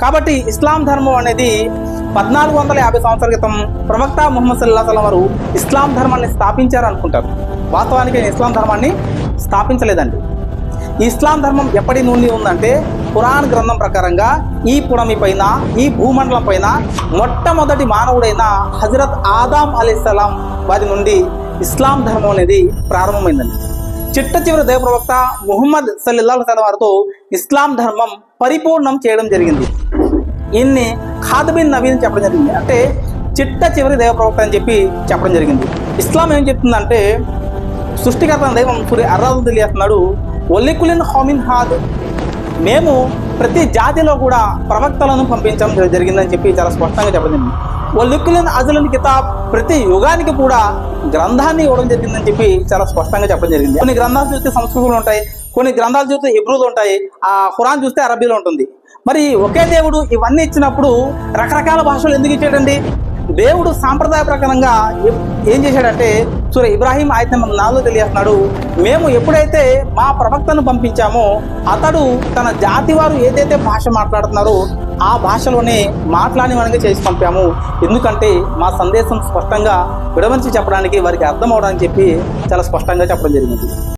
కాబట్టి ఇస్లాం ధర్మం అనేది పద్నాలుగు వందల యాభై సంవత్సరాల క్రితం ప్రవక్త ముహమ్మద్ సల్లా సలం వారు ఇస్లాం ధర్మాన్ని స్థాపించారు అనుకుంటారు వాస్తవానికి ఇస్లాం ధర్మాన్ని స్థాపించలేదండి. ఇస్లాం ధర్మం ఎప్పటి నుండి ఉందంటే పురాణ గ్రంథం ప్రకారంగా ఈ పుడమి పైన ఈ భూమండలం పైన మొట్టమొదటి మానవుడైన హజరత్ ఆదాం అలీస్లాం వారి నుండి ఇస్లాం ధర్మం అనేది ప్రారంభమైందండి. చిట్ట చివరి దైవ ప్రవక్త ముహమ్మద్ సల్లిల్లా వారితో ఇస్లాం ధర్మం పరిపూర్ణం చేయడం జరిగింది. ఈయన్ని ఖాదబిన్ నబీ అని చెప్పడం జరిగింది. అంటే చిట్ట చివరి దైవ ప్రవక్త అని చెప్పి చెప్పడం జరిగింది. ఇస్లాం ఏం చెప్తుందంటే సృష్టికర్త దైవం సూర్య అర్రాదు తెలియస్తున్నాడు ఒల్లికులిన్ హోమిన్ హాద్. మేము ప్రతి జాతిలో కూడా ప్రవక్తలను పంపించడం జరిగిందని చెప్పి చాలా స్పష్టంగా చెప్పడం జరిగింది. ఒల్లికులిన్ కితాబ్ ప్రతి యుగానికి కూడా గ్రంథాన్ని ఇవ్వడం జరిగిందని చెప్పి చాలా స్పష్టంగా చెప్పడం జరిగింది. కొన్ని గ్రంథాలు చూస్తే సంస్కృతులు ఉంటాయి. కొన్ని గ్రంథాలు చూస్తే హిబ్రూలు ఉంటాయి ఆ ఖురాన్ చూస్తే అరబీలో ఉంటుంది. మరి ఒకే దేవుడు ఇవన్నీ ఇచ్చినప్పుడు రకరకాల భాషలు ఎందుకు ఇచ్చాడండి? దేవుడు సాంప్రదాయ ప్రకారంగా ఏం చేశాడంటే సూర్య ఇబ్రాహీం ఆయన నెంబర్ నాలుగు తెలియస్తున్నాడు మేము ఎప్పుడైతే మా ప్రవక్తను పంపించామో అతడు తన జాతి వారు ఏదైతే భాష మాట్లాడుతున్నారో ఆ భాషలోనే మాట్లాడినవనిగా చేసి పంపాము. ఎందుకంటే మా సందేశం స్పష్టంగా విడమర్చి చెప్పడానికి వారికి అర్థం అవడానికి చెప్పి చాలా స్పష్టంగా చెప్పడం జరిగింది.